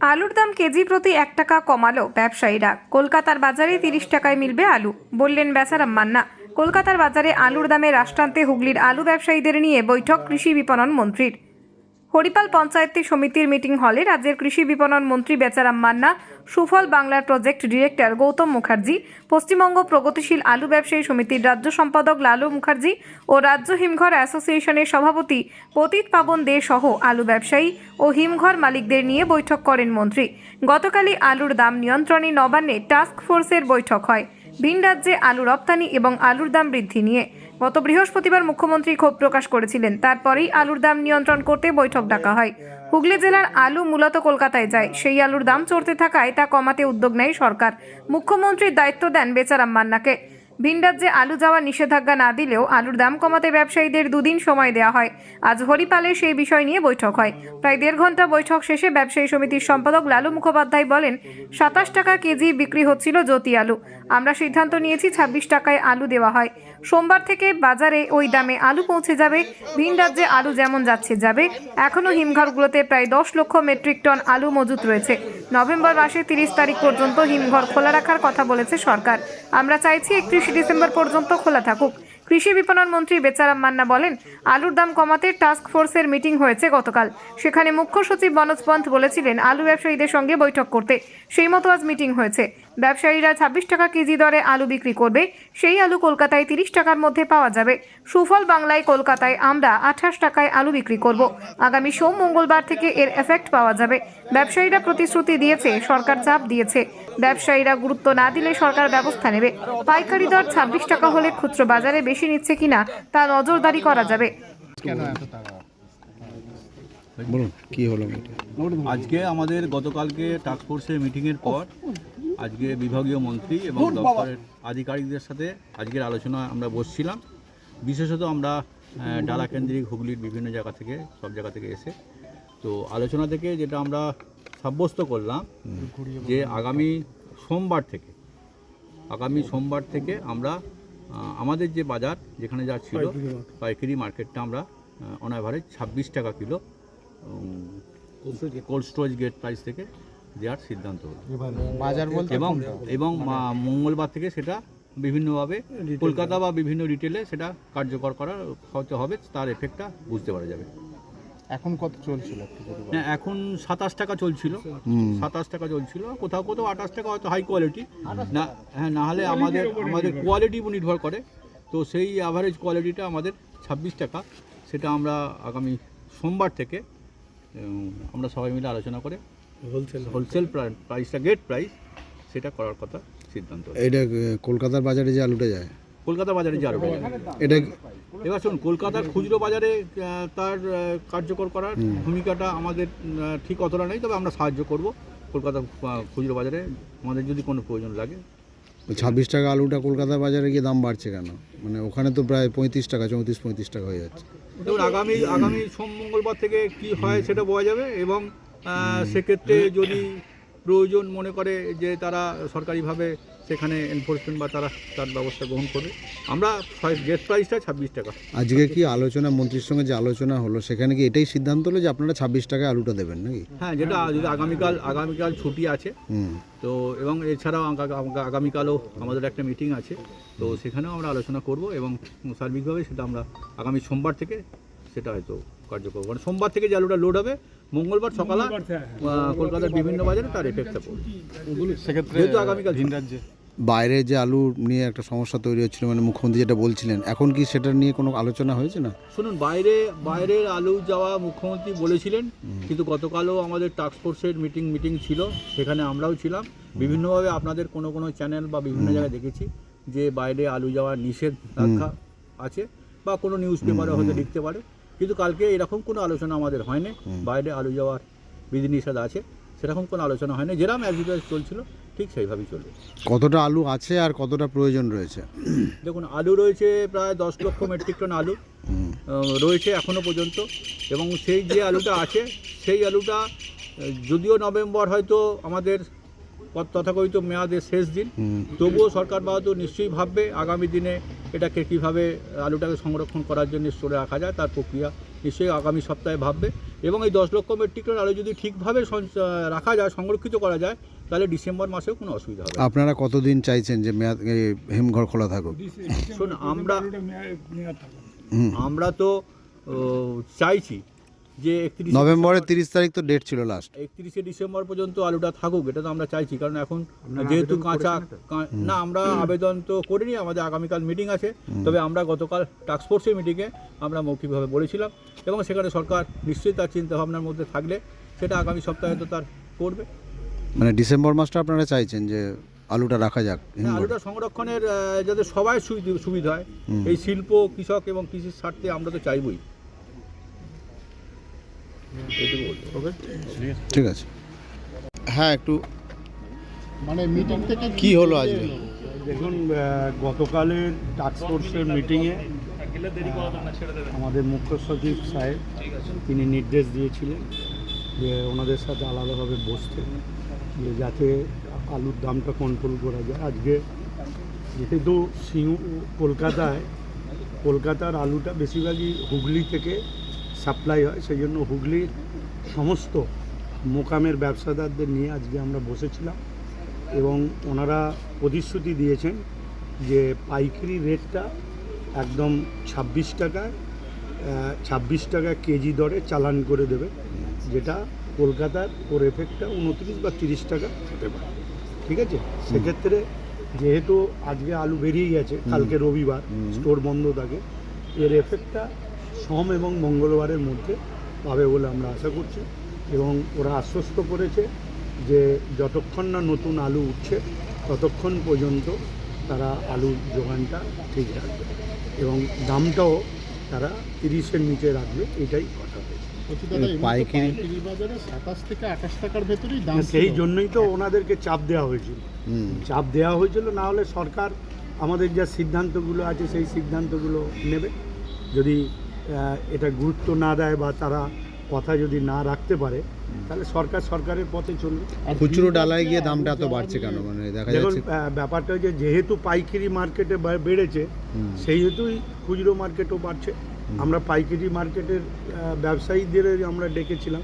আলুর দাম কেজি প্রতি এক টাকা কমালো ব্যবসায়ীরা। কলকাতার বাজারে তিরিশ টাকায় মিলবে আলু। বললেন বেচারাম মান্না। কলকাতার বাজারে আলুর দামে রাষ্ট্রান্তে হুগলির আলু ব্যবসায়ীদের নিয়ে বৈঠক কৃষি বিপণন মন্ত্রীর। হরিপাল পঞ্চায়েত সমিতির মিটিং হলে রাজ্যের কৃষি বিপণন মন্ত্রী বেচারাম মান্না, সুফল বাংলার প্রজেক্ট ডিরেক্টর গৌতম মুখার্জি, পশ্চিমবঙ্গ প্রগতিশীল আলু ব্যবসায়ী সমিতির রাজ্য সম্পাদক লালু মুখার্জি ও রাজ্য হিমঘর অ্যাসোসিয়েশনের সভাপতি পতিত পাবন দে সহ আলু ব্যবসায়ী ও হিমঘর মালিকদের নিয়ে বৈঠক করেন মন্ত্রী। গতকালই আলুর দাম নিয়ন্ত্রণে নবান্নে টাস্ক ফোর্সের বৈঠক হয়। ভিন রাজ্যে আলু রপ্তানি এবং আলুর দাম বৃদ্ধি নিয়ে। গত বৃহস্পতিবার মুখ্যমন্ত্রী ক্ষোভ প্রকাশ করেছিলেন। তারপরেই আলুর দাম নিয়ন্ত্রণ করতে বৈঠক ডাকা হয়। হুগলি জেলার আলু মূলত কলকাতায় যায়। সেই আলুর দাম চড়তে থাকায় তা কমাতে উদ্যোগ নেয় সরকার। মুখ্যমন্ত্রীর দায়িত্ব দেন বেচারাম মান্নাকে। ভিন আলু যাওয়া নিষেধাজ্ঞা না দিলেও আলুর দাম কমাতে ব্যবসায়ীদের দুদিন সময় দেওয়া হয়। আজ হরিপালে সেই বিষয় নিয়ে বৈঠক হয়। প্রায় দেড় ঘণ্টা বৈঠক শেষে ব্যবসায়ী সমিতির সম্পাদক লালু মুখোপাধ্যায় বলেন, সাতাশ টাকা কেজি বিক্রি হচ্ছিল জ্যোতি আলু। আমরা সিদ্ধান্ত নিয়েছি ছাব্বিশ টাকায় আলু দেওয়া হয়। সোমবার থেকে বাজারে ওই দামে আলু পৌঁছে যাবে। ভিন রাজ্যে আলু যেমন যাচ্ছে, যাবে। এখনও হিমঘরগুলোতে প্রায় দশ লক্ষ মেট্রিক টন আলু মজুত রয়েছে। নভেম্বর মাসে তিরিশ তারিখ পর্যন্ত হিমঘর খোলা রাখার কথা বলেছে সরকার। আমরা চাইছি একত্রিশে ডিসেম্বর পর্যন্ত খোলা থাকুক। কৃষি বিপণন মন্ত্রী বেচারাম মান্না বলেন, আলুর দাম কমাতে টাস্ক ফোর্সের মিটিং হয়েছে গতকাল। সেখানে মুখ্য সচিব মনোজ পন্থ বলেছিলেন, আলু ব্যবসায়ীদের সঙ্গে বৈঠক করতে। সেই মতো আজ মিটিং হয়েছে। ব্যবসায়ীরা ছাব্বিশ টাকা কেজি দরে আলু বিক্রি করবে, সেই আলু কলকাতায় তিরিশ টাকার মধ্যে পাওয়া যাবে। সুফল বাংলায় কলকাতায় আমরা আঠাশ টাকায় আলু বিক্রি করব। আগামী সোম মঙ্গলবার থেকে এর এফেক্ট পাওয়া যাবে। ব্যবসায়ীরা প্রতিশ্রুতি দিয়েছে, সরকার চাপ দিয়েছে। ব্যবসায়ীরা গুরুত্ব না দিলে সরকার ব্যবস্থা নেবে। পাইকারি দর ছাব্বিশ টাকা হলে খুচরো বাজারে বেশি নিচ্ছে কিনা তা নজরদারি করা যাবে। বলুন কি হলো আজকে আমাদের গতকালকে টাস্কফোর্সের মিটিংয়ের পর আজকে বিভাগীয় মন্ত্রী এবং দপ্তরের আধিকারিকদের সাথে আজকের আলোচনা আমরা বসছিলাম। বিশেষত আমরা ডালা কেন্দ্রিক হুগলির বিভিন্ন জায়গা থেকে সব জায়গা থেকে এসে। তো আলোচনা থেকে যেটা আমরা সাব্যস্ত করলাম যে আগামী সোমবার থেকে আগামী সোমবার থেকে আমরা আমাদের যে বাজার যেখানে যা ছিল পাইকারি মার্কেটটা আমরা অন অ্যাভারেজ ছাব্বিশ টাকা kilo cold storage gate price থেকে দেওয়ার সিদ্ধান্ত হলো। বাজার এবং এবং মা- মঙ্গলবার থেকে সেটা বিভিন্নভাবে কলকাতা বা বিভিন্ন রিটেলে সেটা কার্যকর করা হতে হবে তার এফেক্টটা বুঝতে পারা যাবে। এখন কত চলছিল। না এখন সাতাশ টাকা চলছিল। সাতাশ টাকা চলছিল। কোথাও কোথাও আঠাশ টাকা হয়তো হাই কোয়ালিটি না হ্যাঁ না হলে আমাদের আমাদের কোয়ালিটি উপর নির্ভর করে। তো সেই অ্যাভারেজ কোয়ালিটিটা আমাদের ছাব্বিশ টাকা। সেটা আমরা আগামী সোমবার থেকে আমরা সবাই মিলে আলোচনা করে হোলসেল হোলসেল প্রাইসটা গেট প্রাইস সেটা করার কথা সিদ্ধান্ত। এটা কলকাতার বাজারে যে আলুটা যায় কলকাতা বাজারে যে আরও এটা এবার শুনুন কলকাতার খুচরো বাজারে তার কার্যকর করার ভূমিকাটা আমাদের ঠিক অতটা নেই তবে আমরা সাহায্য করব কলকাতা খুচরো বাজারে। আমাদের যদি কোনো প্রয়োজন লাগে। ছাব্বিশ টাকা আলুটা কলকাতার বাজারে গিয়ে দাম বাড়ছে কেন? মানে ওখানে তো প্রায় পঁয়ত্রিশ টাকা চৌত্রিশ পঁয়ত্রিশ টাকা হয়ে যাচ্ছে। দেখুন আগামী আগামী সোম মঙ্গলবার থেকে কি হয় সেটা বোঝা যাবে এবং সেক্ষেত্রে যদি প্রয়োজন মনে করে যে তারা সরকারিভাবে সেখানে এনফোর্সমেন্ট বা তারা তার ব্যবস্থা গ্রহণ করবে। আমরা গেট প্রাইসটা ছাব্বিশ টাকা। আজকে কি আলোচনা মন্ত্রীর সঙ্গে যে আলোচনা হলো সেখানে কি এটাই সিদ্ধান্ত হলো যে আপনারা ছাব্বিশ টাকায় আলুটা দেবেন নাকি? হ্যাঁ যেটা যদি আগামীকাল আগামীকাল ছুটি আছে। তো এবং এছাড়াও আগা- আগা- আগামীকালও আমাদের একটা মিটিং আছে। তো সেখানেও আমরা আলোচনা করব এবং সার্বিকভাবে সেটা আমরা আগামী সোমবার থেকে সেটা হয়তো কার্যকর মানে সোমবার থেকে যে আলুটা লোড হবে মঙ্গলবার সকালে আহ, কলকাতার বিভিন্ন বাজারে তার এফেক্টটা পড়বে। সেক্ষেত্রে যেহেতু আগামীকাল ভিন রাজ্যে। বাইরে যে আলু নিয়ে একটা সমস্যা তৈরি হচ্ছিল মানে মুখ্যমন্ত্রী যেটা বলছিলেন এখন কি সেটা নিয়ে কোনো আলোচনা হয়েছে না? শুনুন বাইরে বাইরের আলু যাওয়া মুখ্যমন্ত্রী বলেছিলেন কিন্তু গতকালও আমাদের টাস্কফোর্সের মিটিং মিটিং ছিল সেখানে আমরাও ছিলাম। বিভিন্নভাবে আপনাদের কোনো কোনো চ্যানেল বা বিভিন্ন জায়গায় দেখেছি যে বাইরে আলু যাওয়ার নিষেধাজ্ঞা আছে বা কোনো নিউজ পেপারে হয়তো লিখতে পারে। কিন্তু কালকে এরকম কোনো আলোচনা আমাদের হয়নি। বাইরে আলু যাওয়ার বিধিনিষেধ আছে সেরকম কোনো আলোচনা হয়নি। যেরকম অ্যাজ চলছিল ঠিক সেইভাবেই চলবে। কতটা আলু আছে আর কতটা প্রয়োজন রয়েছে? দেখুন আলু রয়েছে প্রায় দশ লক্ষ মেট্রিক টন আলু রয়েছে এখনও পর্যন্ত। এবং সেই যে আলুটা আছে সেই আলুটা যদিও নভেম্বর হয়তো আমাদের তথাকথিত মেয়াদের শেষ দিন। তবুও সরকার বাহাদুর নিশ্চয়ই ভাববে আগামী দিনে এটাকে কীভাবে আলুটাকে সংরক্ষণ করার জন্য স্টোরে রাখা যায় তার প্রক্রিয়া নিশ্চয়ই আগামী সপ্তাহে ভাববে। এবং এই দশ লক্ষ মেট্রিক টন আলু যদি ঠিকভাবে রাখা যায় সংরক্ষিত করা যায় তাহলে ডিসেম্বর মাসেও কোনো অসুবিধা হবে। আপনারা কতদিন চাইছেন যে মেয়াদ হিমঘর খোলা থাকুক? শোন আমরা আমরা তো চাইছি যে একত্রিশ নভেম্বরের তিরিশ তারিখ তো ডেট ছিল লাস্ট একত্রিশে ডিসেম্বর পর্যন্ত আলুটা থাকুক এটা তো আমরা চাইছি কারণ এখন যেহেতু কাঁচা না আমরা আবেদন তো করিনি আমাদের আগামীকাল মিটিং আছে। তবে আমরা গতকাল টাস্কফোর্সের মিটিংয়ে আমরা মৌখিকভাবে বলেছিলাম এবং সেখানে সরকার নিশ্চয়ই তার চিন্তাভাবনার মধ্যে থাকলে সেটা আগামী সপ্তাহে তো তার করবে। মানে ডিসেম্বর মাসটা আপনারা চাইছেন যে আলুটা রাখা যাক আলুটা সংরক্ষণের যাতে সবাই সুবিধা হয়। এই শিল্প কৃষক এবং কৃষির স্বার্থে আমরা তো চাইবই। ঠিক আছে। হ্যাঁ একটু মানে মিটিং থেকে কি হলো আজকে? দেখুন গতকালের টাস্কফোর্সের মিটিংয়ে আমাদের মুখ্য সচিব সাহেব তিনি নির্দেশ দিয়েছিলেন যে ওনাদের সাথে আলাদাভাবে বসতে যে যাতে আলুর দামটা কন্ট্রোল করা যায়। আজকে যেহেতু সিং কলকাতায় কলকাতার আলুটা বেশিরভাগই হুগলি থেকে সাপ্লাই হয় সেই জন্য হুগলির সমস্ত মোকামের ব্যবসাদারদের নিয়ে আজকে আমরা বসেছিলাম এবং ওনারা প্রতিশ্রুতি দিয়েছেন যে পাইকারি রেটটা একদম ছাব্বিশ টাকায় ছাব্বিশ টাকা কেজি দরে চালান করে দেবে যেটা কলকাতার ওর এফেক্টটা উনত্রিশ বা তিরিশ টাকা হতে পারে। ঠিক আছে? সেক্ষেত্রে যেহেতু আজকে আলু বেরিয়ে গেছে কালকে রবিবার স্টোর বন্ধ থাকে এর এফেক্টটা সোম এবং মঙ্গলবারের মধ্যে পাবে বলে আমরা আশা করছি এবং ওরা আশ্বস্ত করেছে যে যতক্ষণ না নতুন আলু উঠছে ততক্ষণ পর্যন্ত তারা আলুর যোগানটা ঠিক রাখবে এবং দামটাও তারা তিরিশের নিচে রাখবে এটাই কথা সেই জন্যই তো ওনাদেরকে চাপ দেওয়া হয়েছিল। চাপ দেওয়া হয়েছিল না হলে সরকার আমাদের যা সিদ্ধান্তগুলো আছে সেই সিদ্ধান্তগুলো নেবে। যদি এটা গুরুত্ব না দেয় বা তারা কথা যদি না রাখতে পারে তাহলে সরকার সরকারের পথে চলবে। খুচরো ডালায় গিয়ে দামটা এত বাড়ছে কেন? মানে দেখা যাচ্ছে ব্যাপারটা হচ্ছে যেহেতু পাইকারি মার্কেটে বেড়েছে হুম। সেই হেতুই খুচরো মার্কেটও বাড়ছে। আমরা পাইকারি মার্কেটের ব্যবসায়ীদের আমরা ডেকেছিলাম।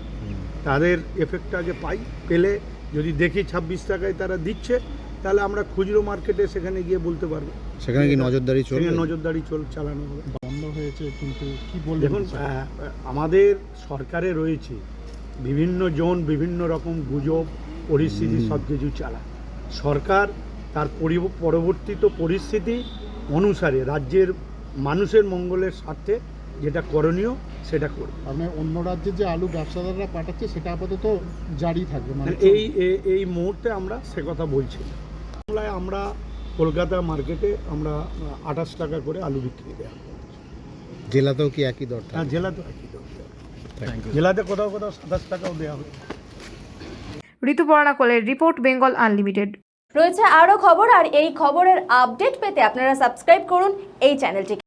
তাদের এফেক্টটা আগে পাই পেলে যদি দেখি ছাব্বিশ টাকায় তারা দিচ্ছে তাহলে আমরা খুচরো মার্কেটে সেখানে গিয়ে বলতে পারব। সেখানে কি নজরদারি চলবে? নজরদারি চল চালানো হবে। হয়েছে কিন্তু কি বলবেন দেখুন আমাদের সরকারে রয়েছে বিভিন্ন জন বিভিন্ন রকম গুজব পরিস্থিতি সব কিছু চালায়। সরকার তার পরি- পরবর্তীত পরিস্থিতি অনুসারে রাজ্যের মানুষের মঙ্গলের স্বার্থে যেটা করণীয় সেটা করবে। মানে অন্য রাজ্যে যে আলু ব্যবসাদাররা পাঠাচ্ছে সেটা আপাতত জারি থাকবে মানে এই এ- এই মুহূর্তে আমরা সে কথা বলছি বাংলায় আমরা কলকাতা মার্কেটে আমরা আঠাশ টাকা করে আলু বিক্রি দেওয়া। জেলাতেও কি একই দর হ্যাঁ জেলাতেও জেলাতে একই দর। জেলাতে কোথাও কোথাও সাতাশ টাকাও দেওয়া হবে ঋতুপর্ণা কোলের রিপোর্ট বেঙ্গল আনলিমিটেড। রয়েছে আরও খবর আর এই খবরের আপডেট পেতে আপনারা সাবস্ক্রাইব করুন এই চ্যানেলটিকে।